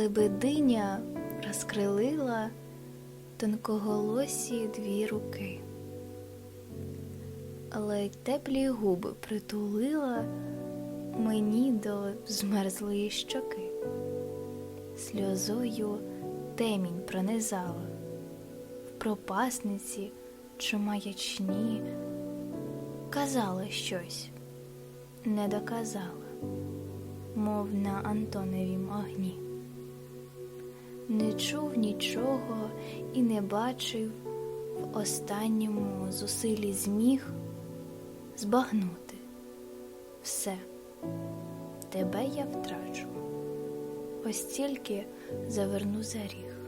Антоня розкрилила тонкоголосі дві руки, ледь теплі губи притулила мені до змерзлої щоки, сльозою темінь пронизала. В пропасниці чи маячні, казала щось, не доказала, мов на Антоновім огні. Не чув нічого і не бачив в останньому зусиллі зміг збагнути. Все, тебе я втрачу, ось тільки заверну за ріг.